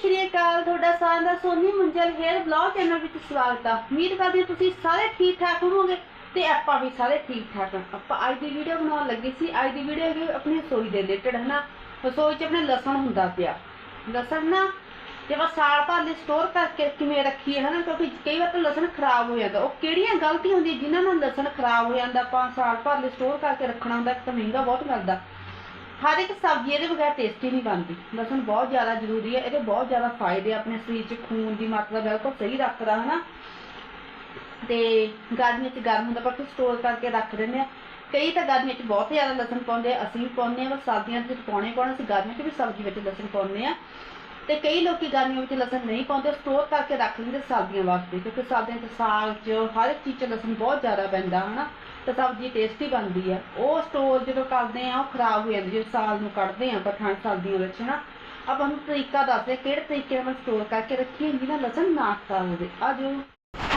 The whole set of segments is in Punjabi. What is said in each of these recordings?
ਸ਼੍ਰੀ ਅਕਾਲ, ਤੁਹਾਡਾ ਸਾਰਿਆਂ ਦਾ Soni Munjal hair blog channel ਵਿੱਚ ਸਵਾਗਤ ਹੈ ਉਮੀਦ ਕਰਦੀ ਹਾਂ ਤੁਸੀਂ ਸਾਰੇ ਠੀਕ ਠਾਕ ਹੋਵੋਗੇ ਤੇ ਆਪਾਂ ਵੀ ਸਾਰੇ ਠੀਕ ਠਾਕ ਹਾਂ ਆਪਾਂ ਅੱਜ ਦੀ ਵੀਡੀਓ ਬਣਾਉਣ ਲੱਗੇ ਸੀ। ਅੱਜ ਦੀ ਵੀਡੀਓ ਹੈਗੀ ਆਪਣੀ ਰਸੋਈ ਦੇ ਰਿਲੇਟਡ ਹੈ ਰਸੋਈ 'ਚ ਆਪਣੇ ਲਸਣ ਹੁੰਦਾ ਪਿਆ। ਲਸਣ ਨਾ ਜੇ ਆਪਾਂ ਸਾਲ ਭਰ ਲਈ ਸਟੋਰ ਕਰਕੇ ਕਿਵੇਂ ਰੱਖੀਏ, ਹਨਾ? ਕਿਉਂਕਿ ਕਈ ਵਾਰ ਤਾਂ ਲਸਣ ਖਰਾਬ ਹੋ ਜਾਂਦਾ। ਉਹ ਕਿਹੜੀਆਂ ਗਲਤੀਆਂ ਹੁੰਦੀਆਂ ਜਿਨ੍ਹਾਂ ਨਾਲ ਲਸਣ ਖਰਾਬ ਹੋ ਜਾਂਦਾ? ਆਪਾਂ ਸਾਲ ਭਰ ਲਈ ਸਟੋਰ ਕਰਕੇ ਰੱਖਣਾ ਹੁੰਦਾ, ਇੱਕ ਤਾਂ ਮਹਿੰਗਾ ਬਹੁਤ ਮਿਲਦਾ। ਹਰ ਇੱਕ ਸਬਜ਼ੀ ਇਹਦੇ ਬਗੈਰ ਟੇਸਟੀ ਨਹੀਂ ਬਣਦੀ। ਲਸਣ ਬਹੁਤ ਜ਼ਿਆਦਾ ਜ਼ਰੂਰੀ ਹੈ, ਇਹਦੇ ਬਹੁਤ ਜ਼ਿਆਦਾ ਫਾਇਦੇ ਆਪਣੇ ਸਰੀਰ 'ਚ, ਖੂਨ ਦੀ ਮਾਤਰਾ ਬਿਲਕੁਲ ਸਹੀ ਰੱਖਦਾ ਹਨਾ? ਤੇ ਗਰਮੀਆਂ 'ਚ ਗਰਮ ਹੁੰਦਾ, ਪਰ ਸਟੋਰ ਕਰਕੇ ਰੱਖ ਦਿੰਦੇ ਆ। ਕਈ ਤਾਂ ਗਰਮੀਆਂ 'ਚ ਬਹੁਤ ਜ਼ਿਆਦਾ ਲਸਣ ਪਾਉਂਦੇ ਆ, ਅਸੀਂ ਵੀ ਪਾਉਂਦੇ ਆ ਪਰ ਸਰਦੀਆਂ 'ਚ ਪਾਉਣੇ ਪਾਉਣਾ ਅਸੀਂ ਗਰਮੀਆਂ 'ਚ ਵੀ ਸਬਜ਼ੀ ਵਿੱਚ ਲਸਣ ਪਾਉਂਦੇ ਆ। ਤੇ ਕਈ ਲੋਕੀ ਗਰਮੀਆਂ ਵਿੱਚ ਲਸਣ ਨਹੀਂ ਪਾਉਂਦੇ ਸਟੋਰ ਕਰਕੇ ਰੱਖ ਲੈਂਦੇ ਸਰਦੀਆਂ ਵਾਸਤੇ, ਕਿਉਂਕਿ ਸਰਦੀਆਂ 'ਚ ਸਾਗ 'ਚ ਹਰ ਇੱਕ ਚੀਜ਼ 'ਚ ਲਸਣ ਬਹੁਤ ਜ਼ਿਆਦਾ ਪੈਂਦਾ, ਹਨਾ? ਤੇ ਸਬਜ਼ੀ ਟੇਸਟੀ ਬਣਦੀ ਆ। ਉਹ ਸਟੋਰ ਜਦੋਂ ਕਰਦੇ ਆ, ਉਹ ਖਰਾਬ ਹੋ ਜਾਂਦੀ ਜਦੋਂ ਸਾਲ ਨੂੰ ਕੱਢਦੇ ਆ ਆਪਾਂ, ਠੰਡ ਵਿੱਚ, ਹਨਾ। ਆਪਾਂ ਨੂੰ ਤਰੀਕਾ ਦੱਸਦੇ ਆ ਕਿਹੜੇ ਤਰੀਕੇ ਨਾਲ ਸਟੋਰ ਕਰਕੇ ਰੱਖੀਏ ਜਿਹਨਾਂ ਲਸਣ ਨਾ ਖਰਾਬ ਹੋਵੇ ਆ ਜੋ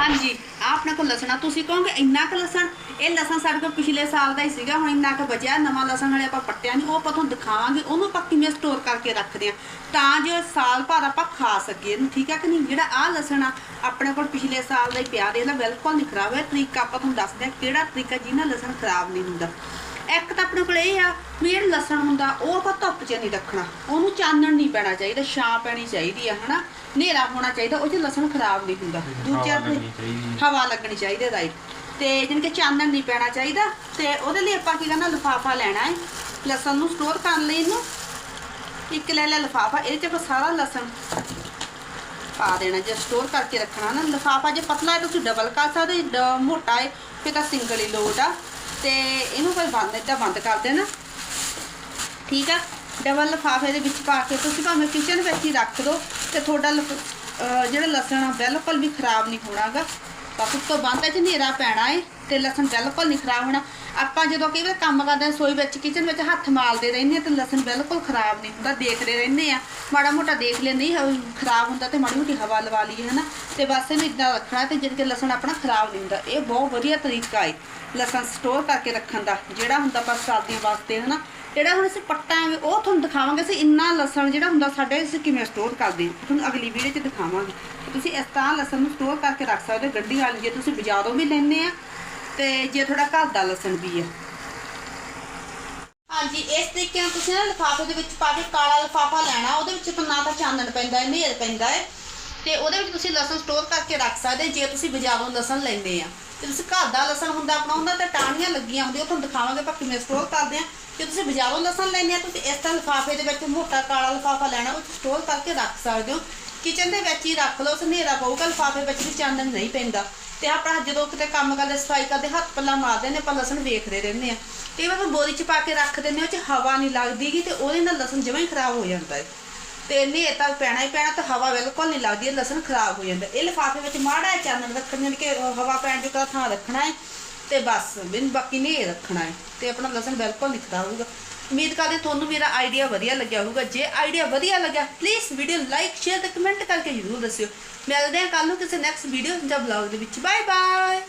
ਹਾਂਜੀ ਆ ਆਪਣੇ ਕੋਲ ਲਸਣਾ ਤੁਸੀਂ ਕਹੋਗੇ ਇੰਨਾ ਕੁ ਲਸਣ? ਇਹ ਲਸਣ ਸਾਡੇ ਕੋਲ ਪਿਛਲੇ ਸਾਲ ਦਾ ਹੀ ਸੀਗਾ, ਹੁਣ ਇੰਨਾ ਕੁ ਬਚਿਆ। ਨਵਾਂ ਲਸਣ ਹਲੇ ਆਪਾਂ ਪੱਟਿਆ ਨਹੀਂ ਉਹ ਆਪਾਂ ਤੁਹਾਨੂੰ ਦਿਖਾਵਾਂਗੇ। ਉਹਨੂੰ ਆਪਾਂ ਕਿਵੇਂ ਸਟੋਰ ਕਰਕੇ ਰੱਖਦੇ ਆ। ਤਾਂ ਜੋ ਸਾਲ ਭਰ ਆਪਾਂ ਖਾ ਸਕੀਏ ਇਹਨੂੰ, ਠੀਕ ਹੈ ਕਿ ਨਹੀਂ? ਜਿਹੜਾ ਆਹ ਲਸਣ ਆ, ਆਪਣੇ ਕੋਲ ਪਿਛਲੇ ਸਾਲ ਦਾ ਹੀ ਪਿਆ ਦੇ ਇਹਦਾ ਬਿਲਕੁਲ ਨਹੀਂ ਖਰਾਬ ਹੈ ਤਰੀਕਾ ਆਪਾਂ ਤੁਹਾਨੂੰ ਦੱਸਦੇ ਆ ਕਿਹੜਾ ਤਰੀਕਾ ਜਿਹਨਾਂ ਲਸਣ ਖਰਾਬ ਨਹੀਂ ਹੁੰਦਾ। ਇੱਕ ਤਾਂ ਆਪਣੇ ਕੋਲ ਇਹ ਆ ਵੀ ਜਿਹੜਾ ਲਸਣ ਹੁੰਦਾ ਉਹ ਆਪਾਂ ਧੁੱਪ 'ਚ ਨਹੀਂ ਰੱਖਣਾ। ਉਹਨੂੰ ਚਾਨਣ ਨਹੀਂ ਪੈਣਾ ਚਾਹੀਦਾ ਛਾਂ ਪੈਣੀ ਚਾਹੀਦੀ ਆ ਹਨਾ? ਹਨੇਰਾ ਹੋਣਾ ਚਾਹੀਦਾ ਉਹ 'ਚ ਲਸਣ ਖਰਾਬ ਨਹੀਂ ਹੁੰਦਾ। ਦੂਜਾ ਹਵਾ ਲੱਗਣੀ ਚਾਹੀਦੀ ਹਵਾ ਲੱਗਣੀ ਚਾਹੀਦੀ ਹੈ। ਰਾਈਟ ਤੇ ਜਾਣੀ ਕਿ ਚਾਨਣ ਨਹੀਂ ਪੈਣਾ ਚਾਹੀਦਾ ਤੇ ਉਹਦੇ ਲਈ ਆਪਾਂ ਕੀ ਕਰਨਾ ਲਿਫਾਫਾ ਲੈਣਾ ਹੈ ਲਸਣ ਨੂੰ ਸਟੋਰ ਕਰਨ ਲਈ ਇਹਨੂੰ। ਇੱਕ ਲੈ ਲੈ ਲਿਫਾਫਾ ਇਹਦੇ 'ਚ ਆਪਾਂ ਸਾਰਾ ਲਸਣ ਪਾ ਦੇਣਾ ਜੇ ਸਟੋਰ ਕਰਕੇ ਰੱਖਣਾ ਨਾ ਲਿਫਾਫਾ ਜੇ ਪਤਲਾ ਹੈ ਤੁਸੀਂ ਡਬਲ ਕਰ ਸਕਦੇ ਮੋਟਾ ਹੈ ਫਿਰ ਤਾਂ ਸਿੰਗਲ ਹੀ ਲੋਟ ਆ। ਤੇ ਇਹਨੂੰ ਫਿਰ ਬੰਦ ਏਦਾਂ ਬੰਦ ਕਰ ਦੇਣਾ। ਠੀਕ ਆ? ਡਬਲ ਲਿਫਾਫੇ ਦੇ ਵਿੱਚ ਪਾ ਕੇ ਤੁਸੀਂ ਭਾਵੇਂ ਕਿਚਨ ਵਿੱਚ ਹੀ ਰੱਖ ਦਿਓ ਤੇ ਤੁਹਾਡਾ ਲਿਫ- ਜਿਹੜਾ ਲਸਣ ਆ ਬਿਲਕੁਲ ਵੀ ਖਰਾਬ ਨਹੀਂ ਹੋਣਾਗਾ। ਬਸ ਉਸ ਤੋਂ ਬਾਅਦ ਚ ਹਨੇਰਾ ਪੈਣਾ ਏ ਤੇ ਲਸਣ ਬਿਲਕੁਲ ਨਹੀਂ ਖਰਾਬ ਹੋਣਾ। ਆਪਾਂ ਜਦੋਂ ਕਈ ਵਾਰ ਕੰਮ ਕਰਦੇ ਹਾਂ ਸੋਈ ਵਿੱਚ ਕਿਚਨ ਵਿੱਚ ਹੱਥ ਮਾਲਦੇ ਰਹਿੰਦੇ ਹਾਂ ਤੇ ਲਸਣ ਬਿਲਕੁਲ ਖਰਾਬ ਨਹੀਂ ਹੁੰਦਾ, ਦੇਖਦੇ ਰਹਿੰਦੇ ਆ ਮਾੜਾ ਮੋਟਾ ਦੇਖ ਲੈਂਦੇ ਨਹੀਂ ਖਰਾਬ ਹੁੰਦਾ ਤੇ ਮਾੜੀ ਮੋਟੀ ਹਵਾ ਲਵਾ ਲਈਏ, ਹਨਾ। ਤੇ ਬਸ ਇਹਨੂੰ ਇਦਾਂ ਰੱਖਣਾ ਤੇ ਜਿੰਨ ਕਿ ਲਸਣ ਆਪਣਾ ਖਰਾਬ ਨਹੀਂ ਹੁੰਦਾ। ਇਹ ਬਹੁਤ ਵਧੀਆ ਤਰੀਕਾ ਏ ਲਸਣ ਸਟੋਰ ਕਰਕੇ ਰੱਖਣ ਦਾ, ਜਿਹੜਾ ਹੁੰਦਾ ਆਪਾਂ ਸਰਦੀਆਂ ਵਾਸਤੇ, ਹਨਾ। ਜਿਹੜਾ ਹੁਣ ਅਸੀਂ ਪੱਟਾਂਗੇ ਉਹ ਤੁਹਾਨੂੰ ਦਿਖਾਵਾਂਗੇ, ਅਸੀਂ ਇੰਨਾ ਲਸਣ ਜਿਹੜਾ ਹੁੰਦਾ ਸਾਡੇ ਅਸੀਂ ਕਿਵੇਂ ਸਟੋਰ ਕਰਦੇ ਹਾਂ। ਤੁਹਾਨੂੰ ਅਗਲੀ ਵੀਡੀਓ 'ਚ ਦਿਖਾਵਾਂਗੇ। ਤੁਸੀਂ ਇਸ ਤਰ੍ਹਾਂ ਲਸਣ ਨੂੰ ਸਟੋਰ ਕਰਕੇ ਰੱਖ ਸਕਦੇ ਹੋ, ਗੱਡੀ ਵਾਲੀ ਜੇ ਤੁਸੀਂ ਬਾਜ਼ਾਰੋਂ ਵੀ ਲੈਣੇ ਆ ਤੇ ਜੇ ਤੁਹਾਡਾ ਘਰ ਦਾ ਲਸਣ ਵੀ ਆ। ਹਾਂਜੀ, ਇਸ ਤਰੀਕੇ ਨਾਲ ਤੁਸੀਂ ਨਾ ਲਿਫਾਫੇ ਦੇ ਵਿੱਚ ਪਾ ਕੇ ਕਾਲਾ ਲਿਫਾਫਾ ਲੈਣਾ, ਉਹਦੇ ਵਿੱਚ ਨਾ ਤਾਂ ਚਾਨਣ ਪੈਂਦਾ ਹੈ, ਹਨੇਰ ਪੈਂਦਾ ਹੈ। ਤੇ ਉਹਦੇ ਵਿੱਚ ਤੁਸੀਂ ਲਸਣ ਸਟੋਰ ਕਰਕੇ ਰੱਖ ਸਕਦੇ ਜੇ ਤੁਸੀਂ ਬਾਜ਼ਾਰੋਂ ਲਸਣ ਲੈਂਦੇ ਆ। ਤੇ ਤੁਸੀਂ ਘਰ ਦਾ ਲਸਣ ਹੁੰਦਾ ਆਪਣਾ, ਉਹਨਾਂ ਤੇ ਟਾਹਣੀਆਂ ਲੱਗੀਆਂ ਹੁੰਦੀਆਂ, ਉਹ ਤੁਹਾਨੂੰ ਦਿਖਾਵਾਂਗੇ ਆਪਾਂ ਕਿਵੇਂ ਸਟੋਰ ਕਰਦੇ ਆ। ਜੇ ਤੁਸੀਂ ਬਾਜ਼ਾਰੋਂ ਲਸਣ ਲੈਂਦੇ ਆ, ਤੁਸੀਂ ਇਸ ਤਰ੍ਹਾਂ ਲਿਫਾਫੇ ਦੇ ਵਿੱਚ ਮੋਟਾ ਕਾਲਾ ਲਿਫਾਫਾ ਲੈਣਾ, ਉਹ ਸਟੋਰ ਕਰਕੇ ਰੱਖ ਸਕਦੇ ਹੋ। ਕਿਚਨ ਦੇ ਵਿੱਚ ਹੀ ਰੱਖ ਲਓ, ਹਨੇਰਾ ਪਊਗਾ, ਲਿਫਾਫੇ ਵਿੱਚ ਵੀ ਚਾਨਣ ਨਹੀਂ ਪੈਂਦਾ। ਤੇ ਆਪਣਾ ਜਦੋਂ ਕਿਤੇ ਕੰਮ ਕਰਦੇ, ਸਫ਼ਾਈ ਕਰਦੇ, ਹੱਥ ਪੱਲਾ ਮਾਰਦੇ ਨੇ, ਆਪਾਂ ਲਸਣ ਵੇਖਦੇ ਰਹਿੰਦੇ ਆ ਤੇ ਆਪਾਂ ਬੋਰੀ 'ਚ ਪਾ ਕੇ ਰੱਖ ਦਿੰਦੇ ਆ ਉਹ 'ਚ ਹਵਾ ਨਹੀਂ ਲੱਗਦੀਗੀ ਤੇ ਉਹਦੇ ਨਾਲ ਲਸਣ ਜਮਾਂ ਹੀ ਖਰਾਬ ਹੋ ਜਾਂਦਾ ਹੈ। ਤੇ ਹਨੇਰ ਤਾਂ ਪੈਣਾ ਹੀ ਪੈਣਾ ਤਾਂ ਹਵਾ ਬਿਲਕੁਲ ਨਹੀਂ ਲੱਗਦੀ, ਲਸਣ ਖਰਾਬ ਹੋ ਜਾਂਦਾ ਇਹ ਲਿਫਾਫੇ ਵਿੱਚ ਮਾੜਾ ਜਿਹਾ ਚਾਨਣ ਰੱਖਣ ਜਾਣੀ ਕਿ ਹਵਾ ਪੈਣ ਜੋਗਾ ਥਾਂ ਰੱਖਣਾ ਹੈ। ਤੇ ਬਸ, ਬਿਨ ਬਾਕੀ ਨਹੀਂ ਰੱਖਣਾ ਹੈ। ਤੇ ਆਪਣਾ ਲਸਣ ਬਿਲਕੁਲ ਨਹੀਂ ਹੋਊਗਾ। ਉਮੀਦ ਕਰਦੇ ਤੁਹਾਨੂੰ ਮੇਰਾ ਆਈਡੀਆ ਵਧੀਆ ਲੱਗਿਆ ਹੋਊਗਾ। ਜੇ ਆਈਡੀਆ ਵਧੀਆ ਲੱਗਿਆ ਪਲੀਜ਼ ਵੀਡੀਓ ਲਾਈਕ ਸ਼ੇਅਰ ਤੇ ਕਮੈਂਟ ਕਰਕੇ ਜ਼ਰੂਰ ਦੱਸਿਓ। ਮਿਲਦੇ ਹਾਂ ਕੱਲ ਨੂੰ ਕਿਸੇ ਨੈਕਸਟ ਵੀਡੀਓ ਜਾਂ ਬਲੌਗ ਦੇ ਵਿੱਚ। Bye bye